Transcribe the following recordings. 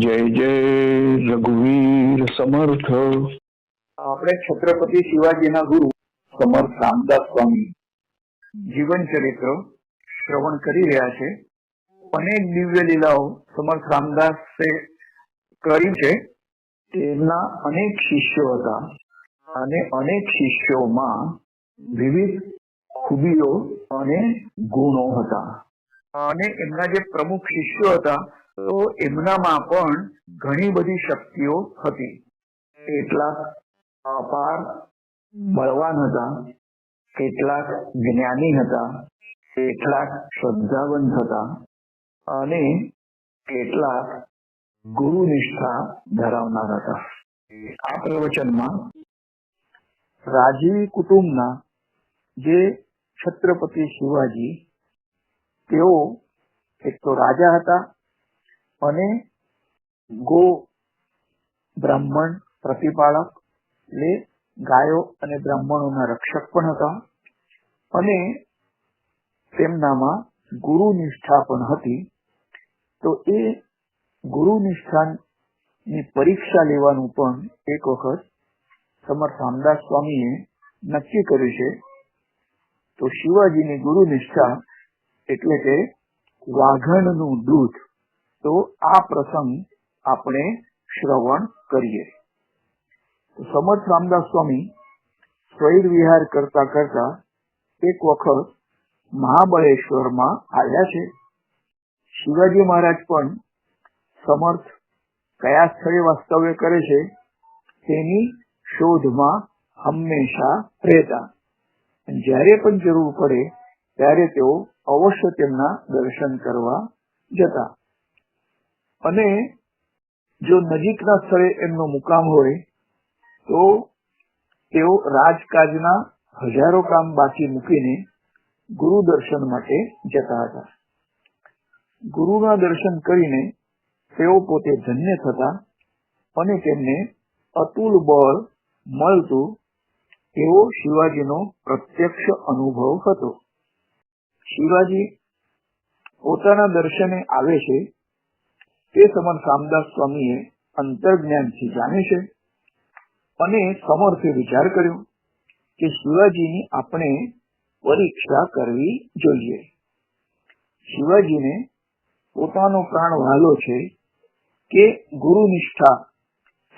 જય જય રઘુવીર સમર્થ. આપણે છત્રપતિ શિવાજીના ગુરુ સમર્થ રામદાસ સ્વામી જીવન ચરિત્ર શ્રવણ કરી રહ્યા છે. અનેક દિવ્ય લીલાઓ સમર્થ રામદાસે કરી છે. તેમના અનેક શિષ્યો હતા અને અનેક શિષ્યોમાં વિવિધ ખૂબીઓ અને ગુણો હતા. અને એમના જે પ્રમુખ શિષ્યો હતા, તો એમનામાં પણ ઘણી બધી શક્તિઓ હતી. કેટલાક અપાર બળવાન હતા, કેટલાક જ્ઞાની હતા, કેટલાક શ્રદ્ધાવંત હતા અને કેટલાક ગુરુ નિષ્ઠા ધરાવનાર હતા. આ પ્રવચનમાં રાજીવ કુટુંબના જે છત્રપતિ શિવાજી તેઓ એક તો રાજા હતા અને ગો બ્રાહ્મણ પ્રતિપાળક એટલે ગાયો અને બ્રાહ્મણોના રક્ષક પણ હતા અને તેમનામાં ગુરુ નિષ્ઠા પણ હતી. તો એ ગુરુ નિષ્ઠાની પરીક્ષા લેવાનું પણ એક વખત સમર્થ રામદાસ સ્વામીએ નક્કી કર્યું છે તો શિવાજીની ગુરુ નિષ્ઠા એટલે કે વાઘણનું દૂધ. તો આ પ્રસંગ આપણે શ્રવણ કરીએ. સમર્થ રામદાસ સ્વામી સ્વૈર વિહાર કરતા કરતા એક વખત મહાબળેશ્વરમાં આવ્યા છે. શિવાજી મહારાજ પણ સમર્થ કયા સ્થળે વાસ્તવ્ય કરે છે તેની શોધમાં હંમેશા રહેતા. જ્યારે પણ જરૂર પડે, ત્યારે તેઓ અવશ્ય તેમના દર્શન કરવા જતા. અને જો નજીકના સ્થળે એમનો મુકામ હોય, તો તેઓ રાજકાજના હજારો કામ બાકી મૂકીને ગુરુ દર્શન માટે જતા હતા. ગુરુના દર્શન કરીને તેઓ પોતે ધન્ય થતા અને તેમને અતુલ બળ મળતું એવો શિવાજીનો પ્રત્યક્ષ અનુભવ હતો. શિવાજી પોતાના દર્શને આવે છે, તે સમર રામદાસ સ્વામીએ અંતર્જ્ઞાનથી જાણે છે અને સમર્થે વિચાર કર્યો કે શિવાજીની આપણે પરીક્ષા કરવી જોઈએ. શિવાજીને પોતાનો પ્રાણ વહાલો છે કે ગુરુ નિષ્ઠા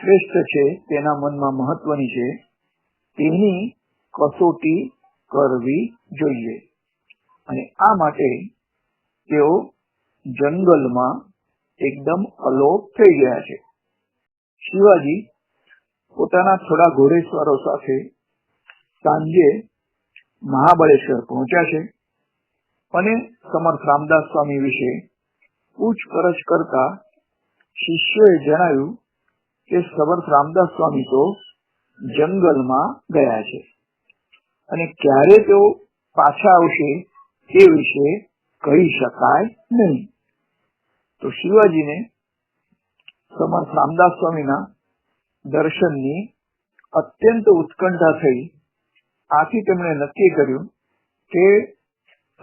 શ્રેષ્ઠ છે તેના મનમાં મહત્વની છે તેની કસોટી કરવી જોઈએ. અને આ માટે તેઓ જંગલમાં એકદમ અલોપ થઈ ગયા છે. શિવાજી પોતાના થોડા ઘોડેસવારો સાથે સાંજે મહાબળેશ્વર પહોંચ્યા છે અને સમર્થ રામદાસ સ્વામી વિશે પૂછપરછ કરતા શિષ્યએ જણાવ્યું કે સમર્થ રામદાસ સ્વામી તો જંગલમાં ગયા છે. અને ક્યારે તેઓ પાછા આવશે તે વિશે કહી શકાય નહીં. તો શિવાજીને સમર્થ રામદાસ સ્વામીના દર્શનની અત્યંત ઉત્કંઠા થઈ. આથી તેમણે નક્કી કર્યું કે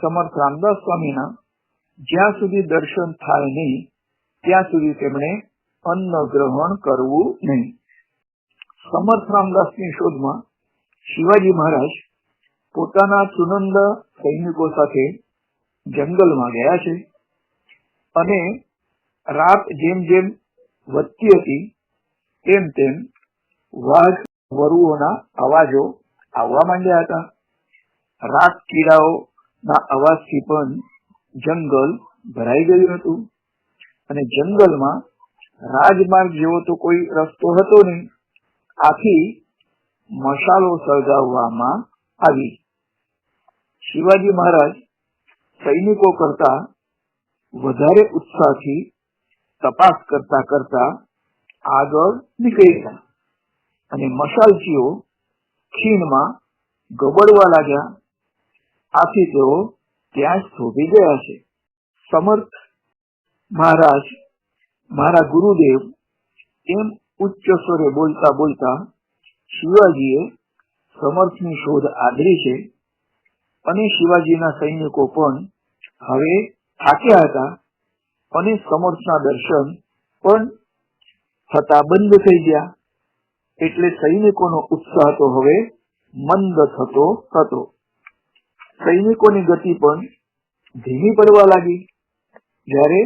સમર્થ રામદાસ સ્વામીના જ્યાં સુધી દર્શન થાય નહીં, ત્યાં સુધી તેમણે અન્ન ગ્રહણ કરવું નહીં. સમર્થ રામદાસની શોધમાં શિવાજી મહારાજ પોતાના ચુનંદ સૈનિકો સાથે જંગલમાં ગયા છે અને રાત જેમ જેમ વધતી હતી, તેમ તેમ વાઘ વરુઓના અવાજો આવવા માંડ્યા હતા. રાત કીડાઓના અવાજથી પણ જંગલ ભરાઈ ગયું હતું અને જંગલમાં રાજમાર્ગ જેવો તો કોઈ રસ્તો હતો નહીં. આથી મશાલો સળગાવવામાં આવી. શિવાજી મહારાજ સૈનિકો કરતા વધારે ઉત્સાહથી તપાસ કરતા કરતા આગળ નીકળી ગયા અને મશાલચીઓ ખીણમાં ગબડવા લાગ્યા. આથી તેઓ ત્યાં જ થોભી ગયા છે. સમર્થ મહારાજ, મારા ગુરુદેવ, એમ ઉચ્ચ સ્વરે બોલતા બોલતા શિવાજીએ સમર્થની શોધ આદરી છે અને શિવાજીના સૈનિકો પણ હવે થાક્યા હતા અને સમર્થના દર્શન પણ થતા બંધ થઈ ગયા. એટલે સૈનિકોનો ઉત્સાહ તો હવે મંદ થતો હતો. સૈનિકોની ગતિ પણ ધીમી પડવા લાગી. જ્યારે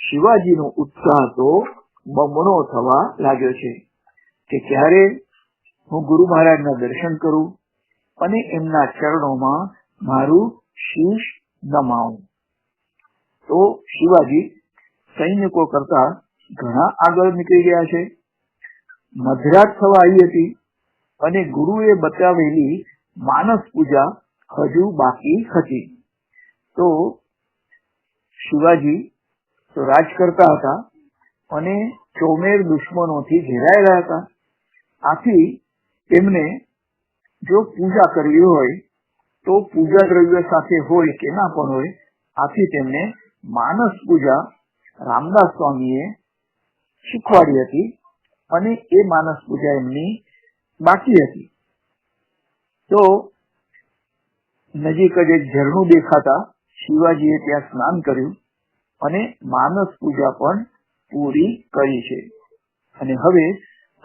શિવાજીનો ઉત્સાહ તો બમણો થવા લાગ્યો છે કે ક્યારે હું ગુરુ મહારાજના દર્શન કરું અને એમના ચરણોમાં મારું શીશ નમાવું, તો શિવાજી સૈનિકો કરતા ઘણા આગળ નીકળી ગયા છે. મધરાત થવા આવી હતી અને ગુરુએ બતાવેલી માનસ પૂજા હજુ બાકી હતી. તો શિવાજી તો રાજ કરતા હતા અને ચોમેર દુશ્મનોથી ઘેરાયેલા હતા. આથી તેમને જો પૂજા કરવી હોય, તો પૂજા દ્રવ્ય સાથે હોય કે ના પણ હોય, આથી તેમને માનસ પૂજા રામદાસ સ્વામીએ શીખવાડી હતી અને એ માનસ પૂજા એમની બાકી હતી. તો નજીક જ એક ઝરણું દેખાતા શિવાજીએ ત્યાં સ્નાન કર્યું અને માનસ પૂજા પણ પૂરી કરી છે. અને હવે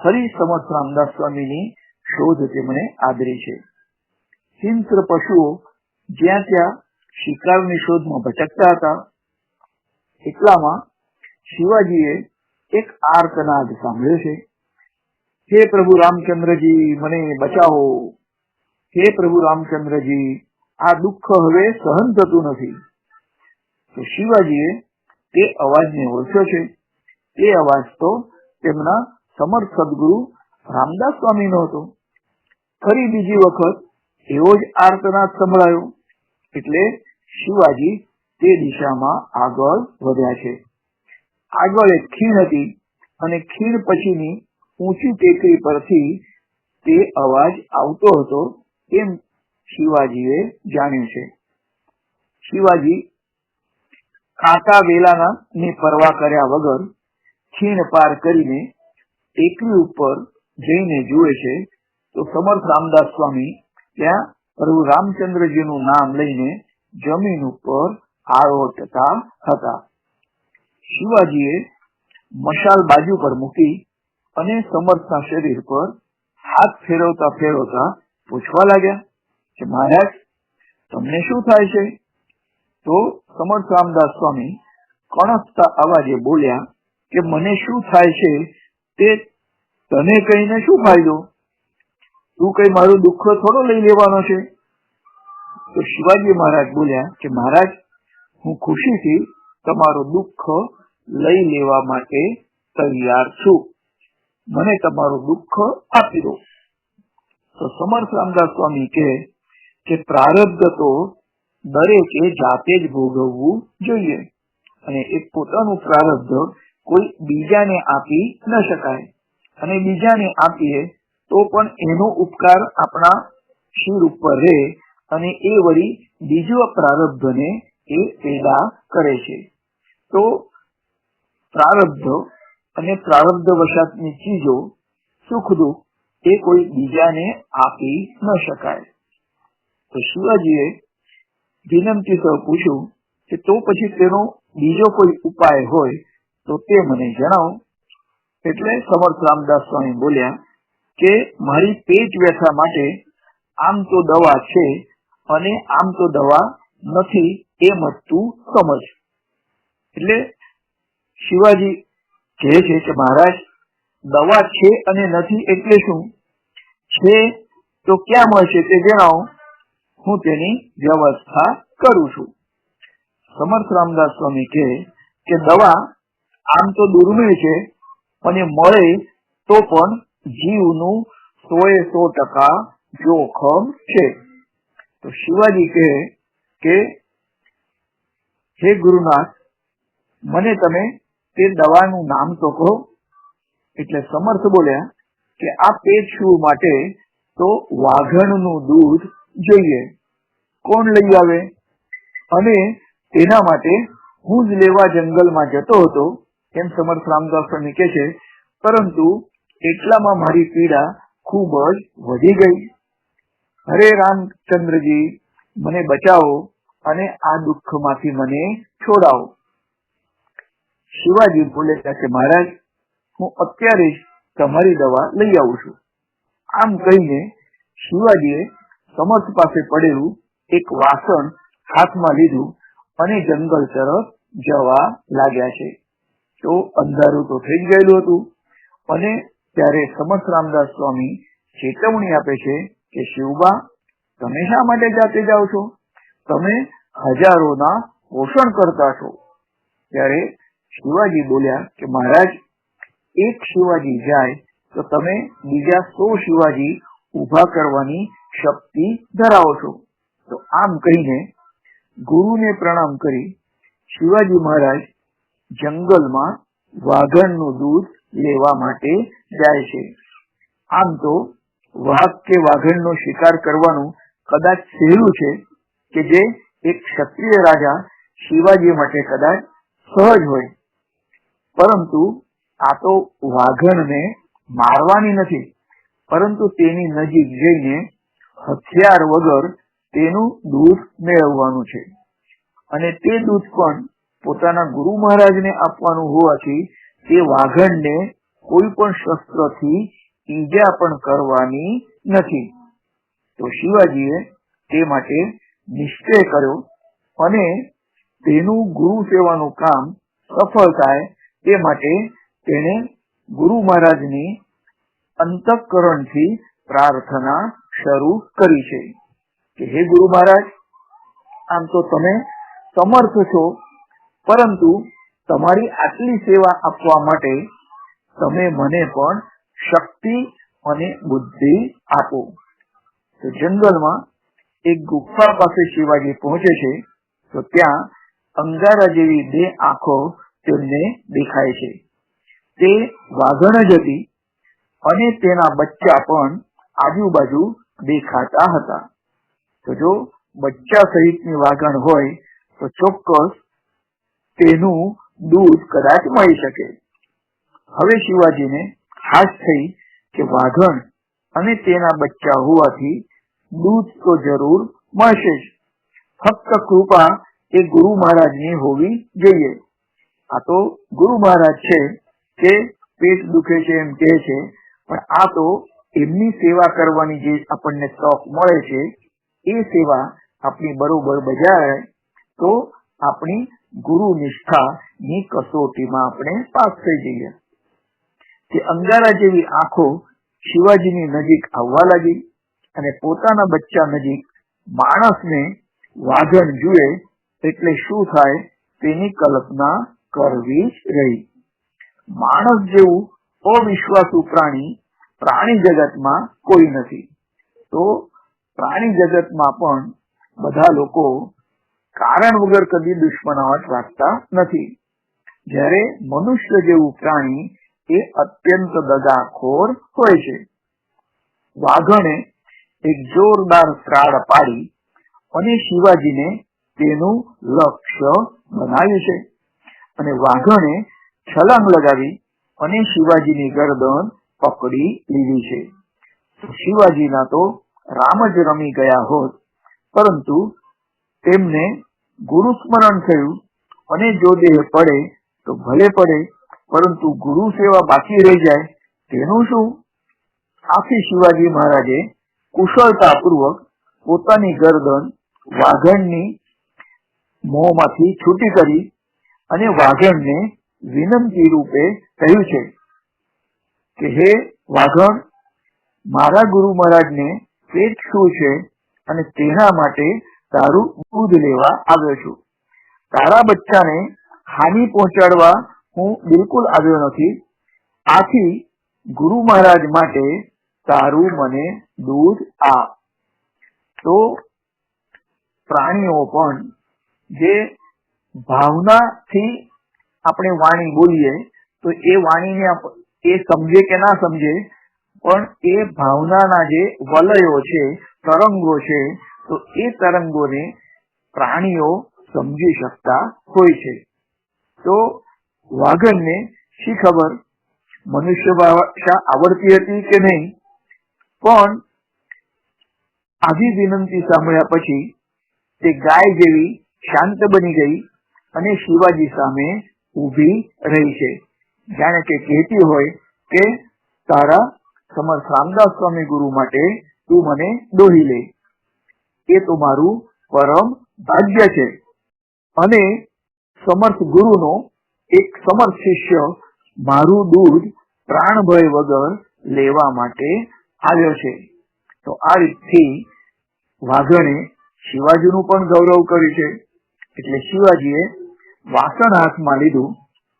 ફરી સમર્થ રામદાસ સ્વામીની શોધ તેમણે આદરી છે. હિંસ્ર પશુઓ જ્યાં ત્યાં શિકારની શોધમાં ભટકતા હતા, એટલામાં શિવાજીએ એક આર્તનાદ સાંભળ્યો છે. હે પ્રભુ રામચંદ્રજી, મને બચાવો. હે પ્રભુ રામચંદ્રજી, આ દુઃખ હવે સહન થતું નથી. તો શિવાજીએ તે અવાજને ઓળખ્યો છે. એ અવાજ તો તેમના સમર્થ સદગુરુ રામદાસ સ્વામીનો હતો. ફરી બીજી વખત એવો જ આર્તનાદ સંભળાયો, એટલે શિવાજી તે દિશામાં આગળ વધ્યા છે. આગળ એક ખીણ હતી અને ખીણ પછીની ઊંચી ટેકરી પરથી તે અવાજ આવતો હતો એમ શિવાજીએ જાણ્યું છે. શિવાજી કાંટા વેલાના ની પરવા કર્યા વગર ખીણ પાર કરીને ટેકરી ઉપર જઈને જુએ છે, તો સમર્થ રામદાસ સ્વામી ત્યાં પ્રભુ રામચંદ્રજીનું નામ લઈને જમીન ઉપર આરોટતા હતા. શિવાજીએ મશાલ બાજુ પર મૂકી અને સમર્થના શરીર પર હાથ ફેરવતા ફેરવતા પૂછવા લાગ્યા કે મહારાજ, તમને શું થાય છે? તો સમર્થ રામદાસ સ્વામી કણકતા અવાજે બોલ્યા કે મને શું થાય છે તે તને કહીને શું ફાયદો? તું કઈ મારું દુઃખ થોડો લઈ લેવાનો છે? તો શિવાજી મહારાજ બોલ્યા કે મહારાજ, હું ખુશીથી તમારું દુઃખ લઈ લેવા માટે તૈયાર છું. મને તમારું દુઃખ આપી દો. તો સમર્થ રામદાસ સ્વામી કહે કે પ્રારબ્ધ તો દરેકે જાતે જ ભોગવવું જોઈએ. અને એક પોતાનું પ્રારબ્ધ કોઈ બીજાને આપી ન શકાય. અને બીજાને આપીએ તો પણ એનો ઉપકાર આપણા શિર ઉપર રહે અને એ વળી બીજો પ્રારબ્ધને એ પેદા કરે છે. તો પ્રારબ્ધ અને પ્રારબ્ધ વશાતની ચીજો સુખ દુઃખ એ કોઈ બીજાને આપી ન શકાય. તો શિવાજીએ વિનંતી સહ પૂછ્યું કે તો પછી તેનો બીજો કોઈ ઉપાય હોય તો તે મને જણાવો. એટલે સમર્થ રામદાસ સ્વામી બોલ્યા કે મારી પેટ વ્યથા માટે આમ તો દવા છે અને આમ તો દવા નથી એમ જ તું સમજ. એટલે શિવાજી કહે છે કે મહારાજ, દવા છે અને નથી એટલે શું? છે તો ક્યાં મળશે તે જણાવો. હું તેની વ્યવસ્થા કરું છું. સમર્થ રામદાસ સ્વામી કહે કે દવા આમ તો દુર્મિળ છે, અને મળે તો પણ જીવનું સોએ સો ટકા જોખમ છે. તો શિવાજી કહે કે, હે ગુરુનાથ, મને તમે તે દવાનું નામ તો કહો. એટલે સમર્થ બોલ્યા કે આ પેટ શું માટે તો વાઘણનું દૂધ જોઈએ. કોણ લઈ આવે? અને તેના માટે હું જ લેવા જંગલમાં જતો હતો. એમ સમર્થ રામદાસ સ્વામી કે છે, પરંતુ એટલામાં મારી પીડા ખૂબ જ વધી ગઈ. હરે રામચંદ્રજી, મને બચાવો અને આ દુઃખમાંથી મને છોડાવો. શિવાજી બોલ્યા કે, મહારાજ, હું અત્યારે જ તમારી દવા લઈ આવું છું. આમ કહીને શિવાજીએ સમર્થ પાસે પડેલું એક વાસણ હાથમાં લીધું અને જંગલ તરફ જવા લાગ્યા છે. તો અંધારું તો થઈ જ ગયેલું હતું. અને ત્યારે સમર્થ રામદાસ સ્વામી ચેતવણી આપે છે કે, શિવબા, તમે શા માટે જાતે જાઓ છો? તમે હજારોના પોષણ કરતા છો. ત્યારે શિવાજી બોલ્યા કે, મહારાજ, એક શિવાજી જાય તો તમે બીજા સો શિવાજી ઊભા કરવાની શક્તિ ધરાવો છો. તો આમ કહીને ગુરુને પ્રણામ કરી. શિવાજી મહારાજ જંગલમાં વાઘણનું દૂધ લેવા માટે જાય છે. આમ તો વાઘ કે વાઘણનો શિકાર કરવાનું કદાચ સહેલું છે કે જે એક ક્ષત્રિય રાજા શિવાજી માટે કદાચ સહજ હોય. પરંતુ આ તો વાઘણને મારવાની નથી, પરંતુ તેની નજીક જઈને હથિયાર વગર તેનું દૂધ મેળવવાનું છે. અને તે દૂધ પણ પોતાના ગુરુ મહારાજને આપવાનું હોવાથી તે વાઘણને કોઈ પણ શસ્ત્રથી ઈજા પણ કરવાની નથી. તો શિવાજીએ તે માટે નિશ્ચય કર્યો અને તેનું ગુરુ સેવાનું કામ સફળ થાય તે માટે તેણે ગુરુ મહારાજની અંતઃકરણથી પ્રાર્થના શરૂ કરી છે કે, હે ગુરુ મહારાજ, આમ તો તમે સમર્થ છો પરંતુ તમારી આટલી સેવા આપવા માટે તમે મને પણ શક્તિ અને બુદ્ધિ આપો. તો જંગલમાં એક ગુફા પાસે શિવાજી પહોંચે છે, તો ત્યાં અંગારા જેવી બે આંખો તેમને દેખાય છે. તે વાઘણ જ હતી અને તેના બચ્ચા પણ આજુબાજુ દેખાતા હતા. તો જો બચ્ચા સહિતની વાઘણ હોય, તો ચોક્કસ તેનું દૂધ કદાચ મળી શકે. હવે શિવાજીને ખાસ થઈ કે વાઘણ અને તેના બચ્ચા હોવાથી દૂધ તો જરૂર મળશે જ. ફક્ત કૃપા એ ગુરુ મહારાજની હોવી જોઈએ. આ તો ગુરુ મહારાજ છે કે પેટ દુખે છે એમ કહે છે, પણ આ તો એમની સેવા કરવાની જે આપણને તક મળે છે, એ સેવા આપણી બરોબર બજાય તો આપણી ગુરુ નિષ્ઠા ની કસોટીમાં આપણે પાસ થઈ જઈએ. તે અંગારા જેવી આંખો શિવાજીની નજીક આવવા લાગી અને પોતાના બચ્ચા નજીક માણસને વાઘન જુએ એટલે શું થાય? તેની કલ્પના કરવી રહી. માણસ જેવું અવિશ્વાસુ પ્રાણી પ્રાણી જગતમાં કોઈ નથી. તો પ્રાણી જગતમાં પણ બધા લોકો કારણ વગર કદી દુશ્મનાવટ રાખતા નથી. જ્યારે મનુષ્ય જેવું પ્રાણી એ અત્યંત દગાખોર હોય છે. વાઘણે એક જોરદાર ત્રાડ પાડી અને શિવાજીને તેનું લક્ષ્ય બનાવ્યું છે. અને વાઘણે છલાંગ લગાવી અને શિવાજીની ગરદન પકડી લીધી છે. શિવાજીના તો રામ જ રમી ગયા હોત, પરંતુ તેમને ગુરુ સ્મરણ થયું. અને જો દેહ પડે, તો ભલે પડે, પરંતુ ગુરુ સેવા બાકી રહી જાય. તેનું શું? આથી શિવાજી મહારાજે કુશળતાપૂર્વક પોતાની ગરદન વાઘણની મોંમાંથી છૂટી કરી અને વાઘણને વિનંતી રૂપે કહ્યું છે કે, હે વાઘણ, મારા ગુરુ મહારાજને પેટ શું છે અને તેના માટે તારું દૂધ લેવા આવ્યો છું તારા બચ્ચાને હાનિ પહોંચાડવા હું બિલકુલ આવ્યો નથી આથી ગુરુ મહારાજ માટે તારું મને દૂધ આપ તો પ્રાણીઓ પણ જે ભાવનાથી આપણે વાણી બોલીએ, તો એ વાણીને એ સમજે કે ના સમજે, પણ એ ભાવનાના જે વલયો છે, તરંગો છે તો એ તરંગોને પ્રાણીઓ સમજી શકતા હોય છે. તો વાઘનને શી ખબર? મનુષ્ય ભાષા આવડતી હતી કે નહીં? પણ આવી વિનંતી સાંભળ્યા પછી તે ગાય જેવી શાંત બની ગઈ અને શિવાજી સામે ઊભી રહી છે. જાણે કે કહેતી હોય કે, તારા સમર રામદાસ સ્વામી ગુરુ માટે તું મને દોહી લે. એ તો મારું પરમ ભાગ્ય છે. અને સમર્થ ગુરુનો એક સમર્થ શિષ્ય મારું દૂધ પ્રાણભય વગર લેવા માટે આવ્યો છે. તો આ રીતથી વાઘણે શિવાજીનું પણ ગૌરવ કર્યું છે. એટલે શિવાજીએ વાસણ હાથમાં લીધું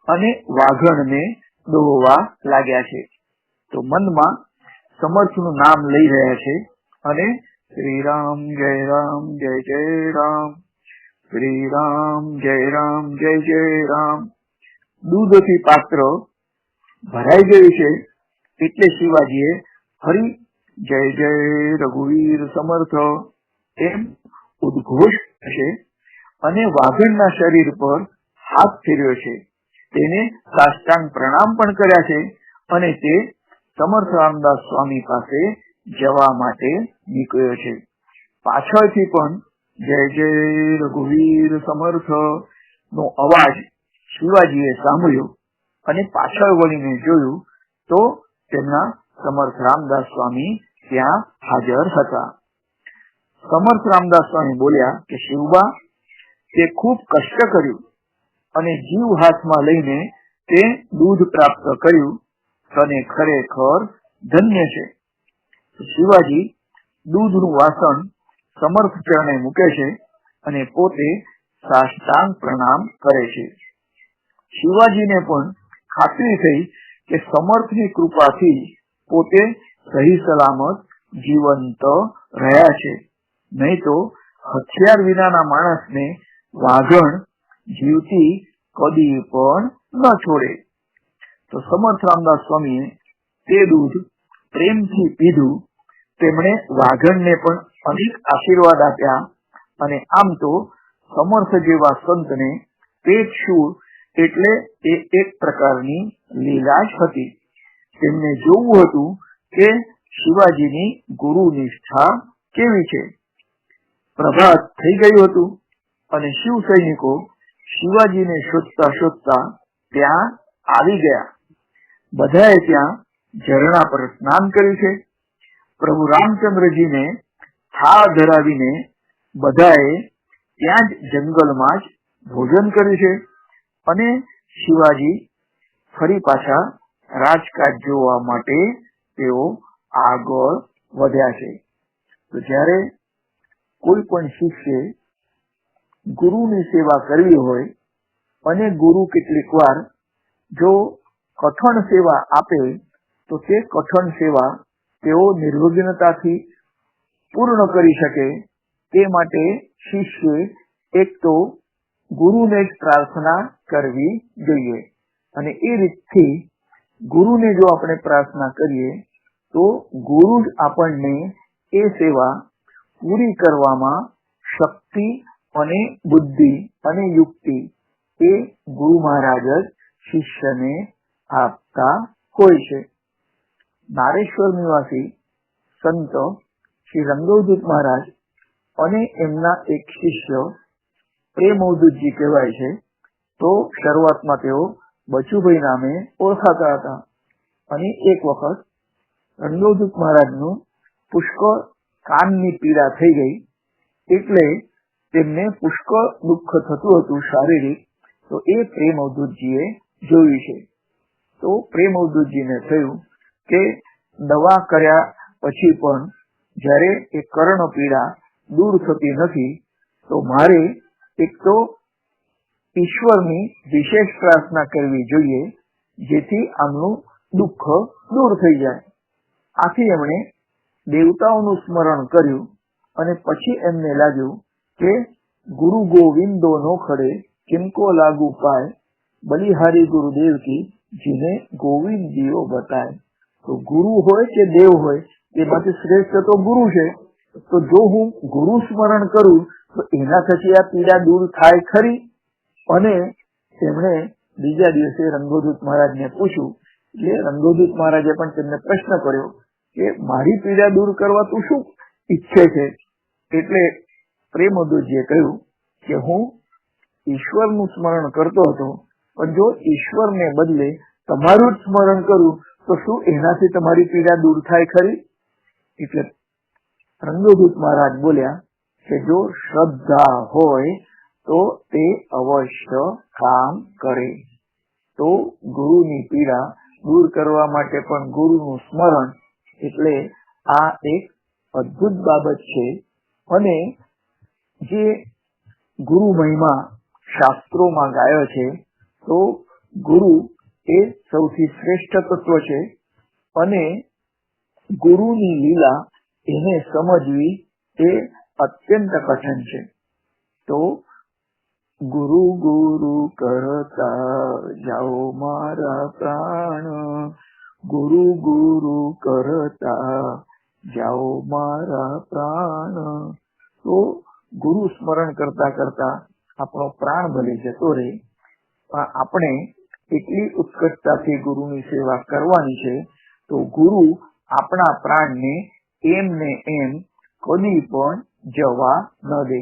અને વાઘણને દોહવા લાગ્યા છે. તો મનમાં સમર્થનું નામ લઈ રહ્યા છે અને શ્રી રામ જય રામ જય જય રામ શ્રી રામ જય રામ જય જય રામ દૂધથી પાત્ર ભરાઈ ગયું છે એટલે શિવાજીએ ફરી જય જય રઘુવીર સમર્થ એમ ઉદ્ઘોષ છે અને વાઘણના શરીર પર હાથ ફેર્યો છે. તેને સાષ્ટાંગ પ્રણામ પણ કર્યા છે અને તે સમર્થ રામદાસ સ્વામી પાસે જવા માટે નીકળ્યો છે. પાછળથી પણ જય જય રઘુવીર સમર્થ નો અવાજ શિવાજીએ સાંભળ્યો અને પાછળ વળીને જોયું તો તેમના સમર્થ રામદાસ સ્વામી ત્યાં હાજર હતા. સમર્થ રામદાસ સ્વામી બોલ્યા કે શિવબા, તે ખૂબ કષ્ટ કર્યું અને જીવ હાથમાં લઈને તે દૂધ પ્રાપ્ત કર્યું. તને ખરેખર ધન્ય છે. શિવાજી દૂધનું વાસણ સમર્થ ચરણે મૂકે છે અને પોતે સાષ્ટાંગ પ્રણામ કરે છે. શિવાજીને પણ ખાતરી થઈ કે સમર્થની કૃપાથી પોતે સહી સલામત જીવંત રહ્યા છે. નહીં તો હથિયાર વિનાના માણસને વાઘણ જીવતી કદી પણ ન છોડે. તો સમર્થ રામદાસ સ્વામીએ તે દૂધ પ્રેમથી પીધું તેમણે વાઘણને પણ અનેક આશીર્વાદ આપ્યા અને આમ તો સમર્થ જેવા સંતને પેટ શૂળ એટલે એ એક પ્રકારની લીલા જ હતી. તેમને જોવું હતું કે શિવાજીની ગુરુ નિષ્ઠા કેવી છે. પ્રભાત થઈ ગયું હતું અને શિવ સૈનિકો શિવાજીને શોધતા શોધતા ત્યાં આવી ગયા. બધાએ ત્યાં ઝરણા પર સ્નાન કર્યું છે. પ્રભુ રામચંદ્રજીને થાળ ધરાવીને બધાએ ત્યાં જ જંગલમાં જ ભોજન કર્યું છે. અને શિવાજી ફરી પાછા રાજકાજ જોવા માટે તેઓ આગળ વધ્યા છે. તો જ્યારે કોઈ પણ શિષ્ય ગુરુની સેવા કરવી હોય, અને ગુરુ કેટલીક વાર જો કઠણ સેવા આપે, તો તે કઠણ સેવા તેઓ નિર્વિઘ્નતાથી પૂર્ણ કરી શકે તે માટે શિષ્ય એક તો ગુરુને જ પ્રાર્થના કરવી જોઈએ અને એ રીતથી ગુરુને જો આપણે પ્રાર્થના કરીએ, તો ગુરુ જ આપણને એ સેવા પૂરી કરવામાં શક્તિ અને બુદ્ધિ અને યુક્તિ એ ગુરુ મહારાજ જ શિષ્યને આપતા હોય છે. નારેશ્વર નિવાસી સંત શ્રી રંગવદૂત મહારાજ અને એમના એક શિષ્ય પ્રેમવદૂતજી કહેવાય છે, તો શરૂઆતમાં તેઓ બચુભાઈ નામે ઓળખાતા હતા. અને એક વખત રંગવદૂત મહારાજનું પુષ્કળ કાનની પીડા થઈ ગઈ, એટલે તેમને પુષ્કળ દુઃખ થતું હતું શારીરિક, તો એ પ્રેમ અવધૂતજીએ જોયું છે. તો પ્રેમ અવધૂતજીને થયું કે દવા કર્યા પછી પણ જ્યારે એ કર્ણ પીડા દૂર થતી નથી, તો મારે એક તો ઈશ્વરની વિશેષ પ્રાર્થના કરવી જોઈએ, જેથી આમનું દુઃખ દૂર થઈ જાય. આથી એમણે દેવતાઓનું સ્મરણ કર્યું અને પછી એમને લાગ્યું કે ગુરુ ગોવિંદો નો ખડે કિનકો લાગુ પાય, બલિહારી ગુરુદેવ કી જીને ગોવિંદ જીઓ બતાય. તો ગુરુ હોય કે દેવ હોય, એમાંથી શ્રેષ્ઠ તો ગુરુ છે. તો જો હું ગુરુ સ્મરણ કરું, તો એના થકી આ પીડા દૂર થાય ખરી. અને તેમણે બીજા દિવસે રંગોદૂત મહારાજને પૂછ્યું એટલે રંગોદૂત મહારાજે પણ તેમને પ્રશ્ન કર્યો કે મારી પીડા દૂર કરવા તું શું ઈચ્છે છે? એટલે પ્રેમોદજીએ કહ્યું કે હું ઈશ્વરનું સ્મરણ કરતો હતો, પણ જો ઈશ્વરને બદલે તમારું જ સ્મરણ કરું તો શું એનાથી તમારી પીડા દૂર થાય ખરી? એટલે રંગદૂત મહારાજ બોલ્યા કે જો શ્રદ્ધા હોય તો તે અવશ્ય કામ કરે. તો ગુરુની પીડા દૂર કરવા માટે પણ ગુરુનું સ્મરણ એટલે આ એક અદ્ભુત બાબત છે અને જે ગુરુ મહિમા શાસ્ત્રોમાં ગાયો છે, તો ગુરુ એ સૌથી શ્રેષ્ઠ તત્વ છે અને ગુરુની લીલા એને સમજવી એ અત્યંત કઠિન છે. તો ગુરુ ગુરુ કરતા જાઓ મારા પ્રાણ. ગુરુ ગુરુ કરતા જાઓ મારા પ્રાણ. તો ગુરુ સ્મરણ કરતા કરતા આપણો પ્રાણ ભલે જતો રહે, પણ આપણે એટલી ઉત્કટતાથી ગુરુની સેવા કરવાની છે, તો ગુરુ આપણા પ્રાણને એમ ને એમ કદી પણ જવા ન દે.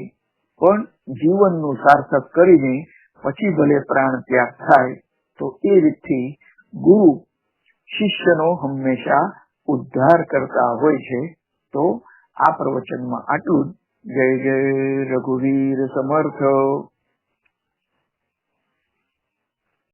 પણ જીવનનું સાર્થક કરીને પછી ભલે પ્રાણ ત્યાગ થાય, તો એ રીતથી ગુરુ શિષ્યનો હંમેશા ઉદ્ધાર કરતા હોય છે. તો આ પ્રવચનમાં આટલું જય જય રઘુવીર સમર્થ.